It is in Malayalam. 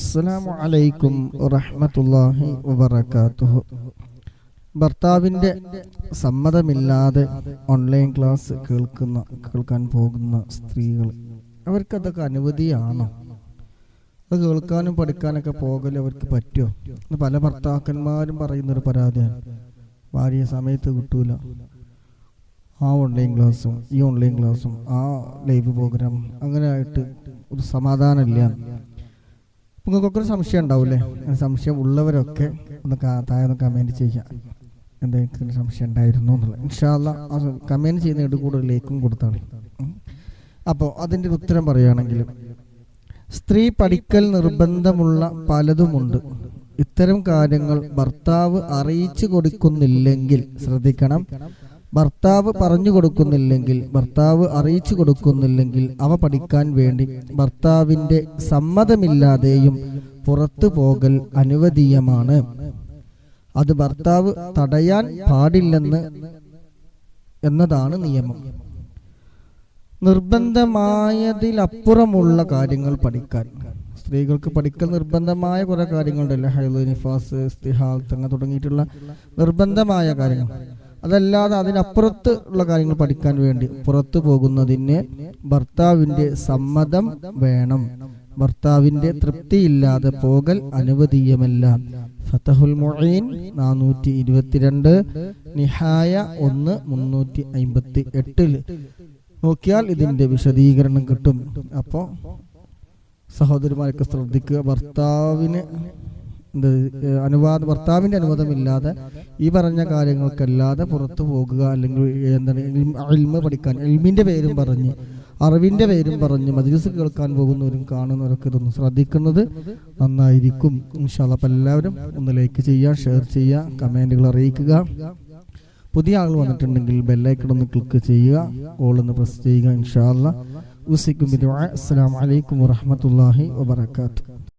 അസ്സലാമു അലൈക്കും വറഹ്മത്തുള്ളാഹി വബറകാതുഹു. ഭർത്താവിന്റെ സമ്മതമില്ലാതെ ഓൺലൈൻ ക്ലാസ് കേൾക്കുന്ന കേൾക്കാൻ പോകുന്ന സ്ത്രീകൾ അവർക്കതൊക്കെ അനുമതിയാണോ അത് കേൾക്കാനും പഠിക്കാനൊക്കെ പോകൽ അവർക്ക് പറ്റുമോ? ഇന്ന് പല ഭർത്താക്കന്മാരും പറയുന്നൊരു പരാതിയാണ്. ഭാര്യ സമയത്ത് കിട്ടൂല. ആ ഓൺലൈൻ ക്ലാസ്സും ഈ ഓൺലൈൻ ക്ലാസ്സും ആ ലൈവ് പ്രോഗ്രാം അങ്ങനെ ആയിട്ട് ഒരു സമാധാനമില്ല. നിങ്ങൾക്കൊക്കെ ഒരു സംശയം ഉണ്ടാവില്ലേ? സംശയം ഉള്ളവരൊക്കെ ഒന്ന് താഴെ ഒന്ന് കമന്റ് ചെയ്യാം എന്തെങ്കിലും സംശയം ഉണ്ടായിരുന്നു എന്നുള്ളത്. ഇൻഷാല്ല കമന്റ് ചെയ്യുന്ന കൂടുതൽ ലേക്കും കൊടുത്താളി അപ്പോൾ അതിന്റെ ഉത്തരം പറയുകയാണെങ്കിൽ സ്ത്രീ പഠിക്കൽ നിർബന്ധമുള്ള പലതുമുണ്ട്. ഇത്തരം കാര്യങ്ങൾ ഭർത്താവ് അറിയിച്ചു കൊടുക്കുന്നില്ലെങ്കിൽ ശ്രദ്ധിക്കണം. ഭർത്താവ് പറഞ്ഞു കൊടുക്കുന്നില്ലെങ്കിൽ ഭർത്താവ് അറിയിച്ചു കൊടുക്കുന്നില്ലെങ്കിൽ അവ പഠിക്കാൻ വേണ്ടി ഭർത്താവിന്റെ സമ്മതമില്ലാതെയും പുറത്തു പോകൽ അനുവദീയമാണ്. അത് ഭർത്താവ് തടയാൻ പാടില്ലെന്ന് എന്നതാണ് നിയമം. നിർബന്ധമായതിലപ്പുറമുള്ള കാര്യങ്ങൾ പഠിക്കാൻ. സ്ത്രീകൾക്ക് പഠിക്കൽ നിർബന്ധമായ കുറെ കാര്യങ്ങളുണ്ടല്ലോ. ഹൈദ് നിഫാസ് ഇസ്തിഹാൽ തങ്ങ തുടങ്ങിയിട്ടുള്ള നിർബന്ധമായ കാര്യങ്ങൾ. അതല്ലാതെ അതിനപ്പുറത്ത് ഉള്ള കാര്യങ്ങൾ പഠിക്കാൻ വേണ്ടി പുറത്തു പോകുന്നതിന് ഭർത്താവിന്റെ സമ്മതം വേണം. ഭർത്താവിന്റെ തൃപ്തിയില്ലാതെ പോകൽ അനുവദീയമല്ല. ഫതഹുൽ മൊഴീൻ നാനൂറ്റി ഇരുപത്തിരണ്ട് നിഹായ ഒന്ന് മുന്നൂറ്റി അമ്പത്തി എട്ടിൽ നോക്കിയാൽ ഇതിന്റെ വിശദീകരണം കിട്ടും. അപ്പോൾ സഹോദരിമാരൊക്കെ ശ്രദ്ധിക്കുക ഭർത്താവിന് അനുവാദ ഭർത്താവിന്റെ അനുവാദമില്ലാതെ ഈ പറഞ്ഞ കാര്യങ്ങൾക്കല്ലാതെ പുറത്തു പോകുക അല്ലെങ്കിൽ എന്താണ് അൽമ പഠിക്കാൻ അൽമിന്റെ പേരും പറഞ്ഞ് അറിവിന്റെ പേരും പറഞ്ഞ് മജ്ലിസ് കേൾക്കാൻ പോകുന്നവരും കാണുന്നവരൊക്കെ ഇതൊന്ന് ശ്രദ്ധിക്കുന്നത് നന്നായിരിക്കും. ഇൻഷാല്ല അപ്പം എല്ലാവരും ഒന്ന് ലൈക്ക് ചെയ്യുക ഷെയർ ചെയ്യുക കമന്റുകൾ അറിയിക്കുക. പുതിയ ആൾ വന്നിട്ടുണ്ടെങ്കിൽ ബെല്ലൈക്കൺ ഒന്ന് ക്ലിക്ക് ചെയ്യുക ഓളൊന്ന് പ്രസ് ചെയ്യുക ഇൻഷാല്ല ഉസിക്കും അസ്സാം വലൈക്കും വറഹ്മത്തുള്ളാഹി വബറകാതുഹു.